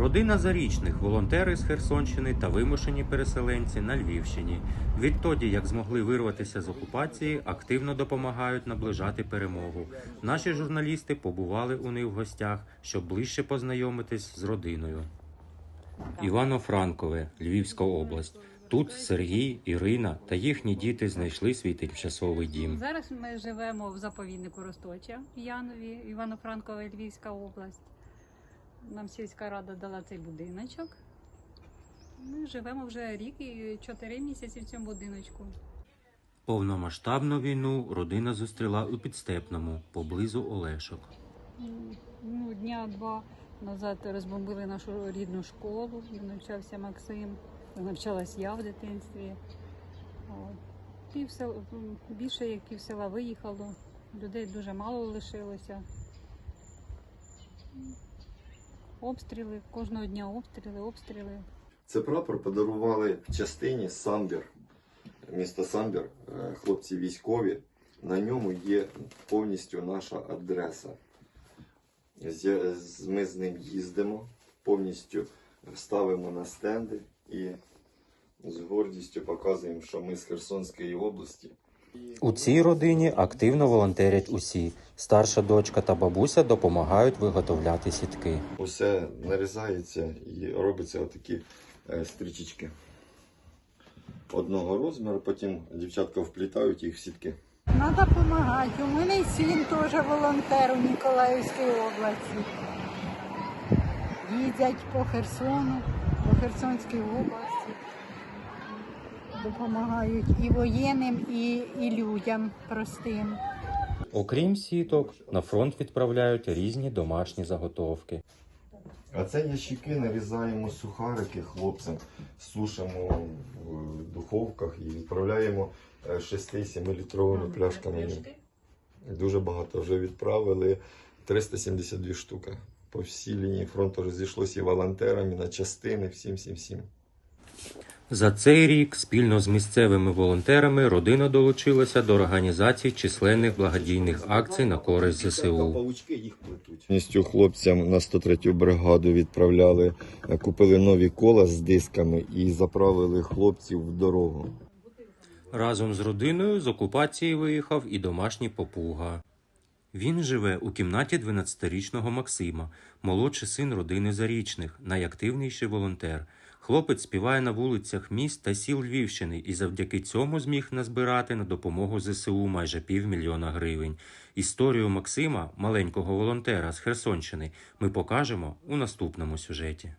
Родина зарічних, волонтери з Херсонщини та вимушені переселенці на Львівщині. Відтоді, як змогли вирватися з окупації, активно допомагають наближати перемогу. Наші журналісти побували у них в гостях, щоб ближче познайомитись з родиною. Івано-Франкове, Львівська область. Тут Сергій, Ірина та їхні діти знайшли свій тимчасовий дім. Зараз ми живемо в заповіднику Росточа Янові, Івано-Франкова, Львівська область. Нам сільська рада дала цей будиночок. Ми живемо вже рік і чотири місяці в цьому будиночку. Повномасштабну війну родина зустріла у підстепному поблизу Олешок. Ну, дня два назад розбомбили нашу рідну школу, де навчався Максим, навчалась я в дитинстві. От. Пів сел... Більше як пів села виїхало, людей дуже мало лишилося. Обстріли, кожного дня обстріли, обстріли. Це прапор подарували в частині Самбір, місто Самбір, е, хлопці військові. На ньому є повністю наша адреса. Ми з ним їздимо, повністю ставимо на стенди і з гордістю показуємо, що ми з Херсонської області. У цій родині активно волонтерять усі. Старша дочка та бабуся допомагають виготовляти сітки. Усе нарізається і робиться отакі е, стрічечки одного розміру, потім дівчатка вплітають їх в сітки. Надо допомагати. У мене й син теж волонтер у Ніколаївській області. Їздять по Херсону, по Херсонській області. Допомагають і воєнним, і, і людям простим. Окрім сіток, на фронт відправляють різні домашні заготовки. А це ящики нарізаємо сухарики хлопцям, сушимо в духовках і відправляємо 6-7 літровими пляшками. Дуже багато вже відправили. 372 штуки. По всій лінії фронту розійшлося і волонтерам, і на частини, всім, всім, всім. За цей рік спільно з місцевими волонтерами родина долучилася до організації численних благодійних акцій на користь ЗСУ. Повністю хлопцям на 103-ю бригаду відправляли, е, купили нові кола з дисками і заправили хлопців в дорогу. Разом з родиною з окупації виїхав і домашній попуга. Він живе у кімнаті 12-річного Максима, молодший син родини Зарічних, найактивніший волонтер. Хлопець співає на вулицях міст та сіл Львівщини і завдяки цьому зміг назбирати на допомогу ЗСУ майже півмільйона гривень. Історію Максима, маленького волонтера з Херсонщини, ми покажемо у наступному сюжеті.